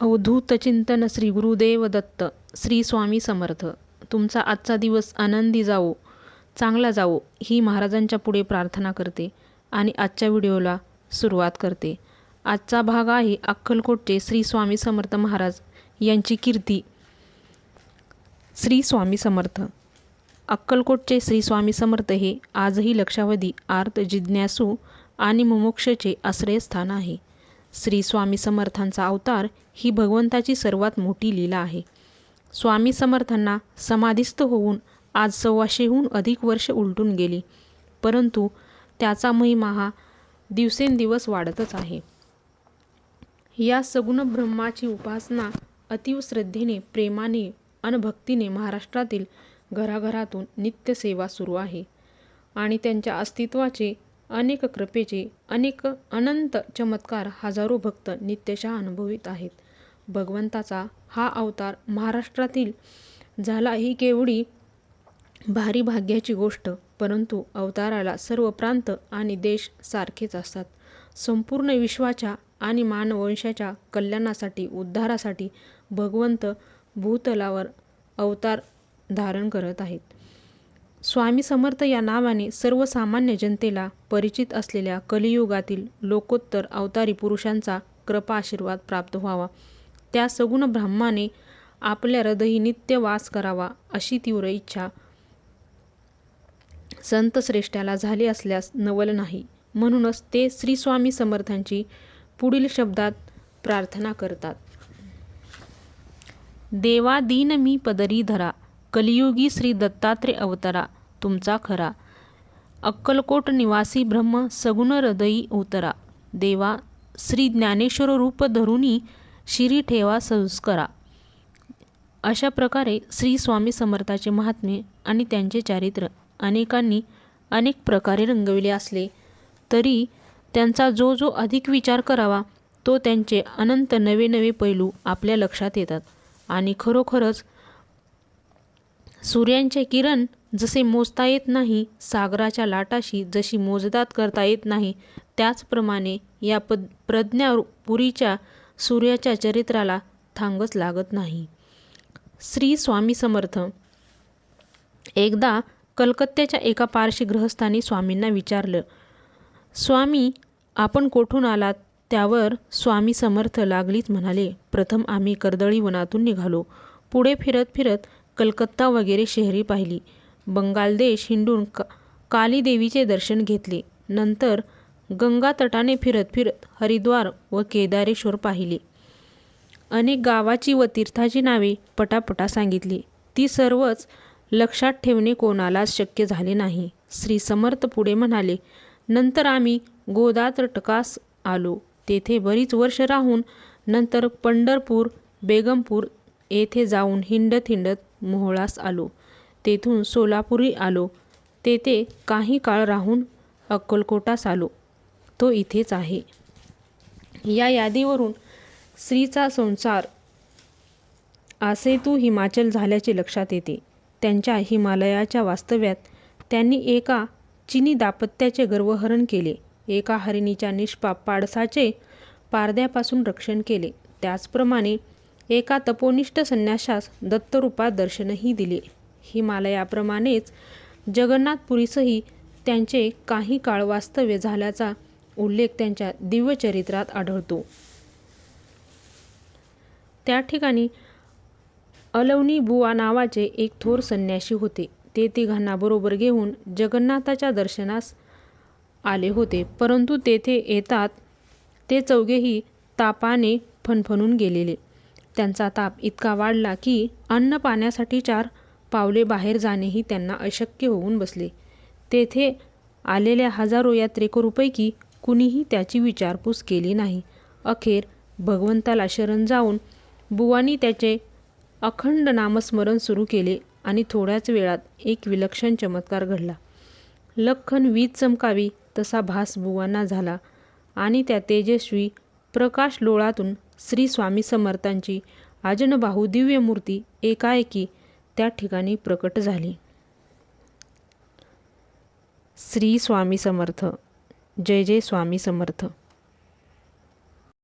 अवधूत चिंतन श्री गुरुदेव दत्त श्री स्वामी समर्थ. तुमचा आजचा दिवस आनंदी जावो चांगला जावो ही महाराजांच्या पुढे प्रार्थना करते आणि आजच्या व्हिडिओला सुरुवात करते. आजचा भाग आहे अक्कलकोटचे श्री स्वामी समर्थ महाराज यांची कीर्ती. श्री स्वामी समर्थ. अक्कलकोटचे श्री स्वामी समर्थ हे आजही लक्षावधी आर्त जिज्ञासू आणि मुमुक्षचे आश्रयस्थान आहे. श्री स्वामी समर्थांचा अवतार ही भगवंताची सर्वात मोठी लीला आहे. स्वामी समर्थांना समाधिस्थ होऊन आज सव्वाशेहून अधिक वर्ष उलटून गेली परंतु त्याचा महिमा हा दिवसेंदिवस वाढतच आहे. या सगुण ब्रह्माची उपासना अतीव श्रद्धेने प्रेमाने अनभक्तीने महाराष्ट्रातील घराघरातून नित्यसेवा सुरू आहे आणि त्यांच्या अस्तित्वाचे अनेक कृपेचे अनेक अनंत चमत्कार हजारो भक्त नित्यशः अनुभवित आहेत. भगवंताचा हा अवतार महाराष्ट्रातील झाला ही केवढी भारी भाग्याची गोष्ट परंतु अवताराला सर्व प्रांत आणि देश सारखेच असतात. संपूर्ण विश्वाच्या आणि मानववंशाच्या कल्याणासाठी उद्धारासाठी भगवंत भूतलावर अवतार धारण करत आहेत. स्वामी समर्थ या नावाने सर्वसामान्य जनतेला परिचित असलेल्या कलियुगातील लोकोत्तर अवतारी पुरुषांचा कृपा आशीर्वाद प्राप्त व्हावा. त्या सगुण ब्रह्माने आपल्या हृदयी नित्य वास करावा अशी तीव्र इच्छा संतश्रेष्ठाला झाली असल्यास नवल नाही. म्हणूनच ते श्री स्वामी समर्थांची पुढील शब्दात प्रार्थना करतात. देवा दीन मी पदरी धरा कलियुगी श्री दत्तात्रेय अवतारा तुमचा खरा. अक्कलकोट निवासी ब्रह्म सगुण हृदयी उतरा. देवा श्री ज्ञानेश्वर रूप धरुनी शिरी ठेवा संस्करा. अशा प्रकारे श्री स्वामी समर्थाचे महात्म्य आणि त्यांचे चारित्र्य अनेकांनी अनेक प्रकारे रंगविले असले तरी त्यांचा जो जो अधिक विचार करावा तो त्यांचे अनंत नवे नवे पैलू आपल्या लक्षात येतात आणि खरोखरच सूर्यांचे किरण जसे मोजता येत नाही सागराच्या लाटाशी जशी मोजदात करता येत नाही त्याचप्रमाणे या पद प्रज्ञापुरीच्या सूर्याच्या चरित्राला थांगच लागत नाही. श्री स्वामी समर्थ. एकदा कलकत्त्याच्या एका पारशी गृहस्थानी स्वामींना विचारलं स्वामी आपण कोठून आलात? त्यावर स्वामी समर्थ लागलीच म्हणाले प्रथम आम्ही कर्दळी वनातून निघालो. पुढे फिरत फिरत कलकत्ता वगैरे शहरी पाहिली. बंगालदेश हिंडून का कालीदेवीचे दर्शन घेतले. नंतर गंगा तटाने फिरत फिरत हरिद्वार व केदारेश्वर पाहिले. अनेक गावाची व तीर्थाची नावे पटापटा सांगितली. ती सर्वच लक्षात ठेवणे कोणालाच शक्य झाले नाही. श्री समर्थ पुढे म्हणाले नंतर आम्ही गोदातटकास आलो. तेथे बरीच वर्ष राहून नंतर पंढरपूर बेगमपूर येथे जाऊन हिंडत हिंडत मोहोळास आलो. तेथून सोलापुरी आलो. तेथे काही काळ राहून अक्कलकोटास आलो. तो इथेच आहे. या यादीवरून स्त्रीचा संसार आसेतू हिमाचल झाल्याचे लक्षात येते. त्यांच्या हिमालयाच्या वास्तव्यात त्यांनी एका चिनी दाम्पत्याचे गर्वहरण केले. एका हरिणीच्या निष्पाप पाडसाचे पारद्यापासून रक्षण केले. त्याचप्रमाणे एका तपोनिष्ठ संन्याशास दत्तरूपात दर्शनही दिले. हिमालयाप्रमाणेच जगन्नाथपुरीसही त्यांचे काही काळ वास्तव्य झाल्याचा उल्लेख त्यांच्या दिव्यचरित्रात आढळतो. त्या ठिकाणी अलवनी बुवा नावाचे एक थोर संन्यासी होते. ते तिघांना बरोबर घेऊन जगन्नाथाच्या दर्शनास आले होते. परंतु तेथे येतात ते चौघेही तापाने फणफणून गेलेले. त्यांचा ताप इतका वाढला की अन्न पाण्यासाठी चार पावले बाहेर जाणेही त्यांना अशक्य होऊन बसले. तेथे आलेल्या हजारो यात्रेकरूपैकी कुणीही त्याची विचारपूस केली नाही. अखेर भगवंताला शरण जाऊन बुवांनी त्याचे अखंड नामस्मरण सुरू केले आणि थोड्याच वेळात एक विलक्षण चमत्कार घडला. लख्खन वीज चमकावी तसा भास बुवांना झाला आणि त्या तेजस्वी प्रकाशलोळातून श्री स्वामी समर्थांची आजनबाहू दिव्य मूर्ती एकाएकी त्या ठिकाणी प्रकट झाली. श्री स्वामी समर्थ. जय जय स्वामी समर्थ.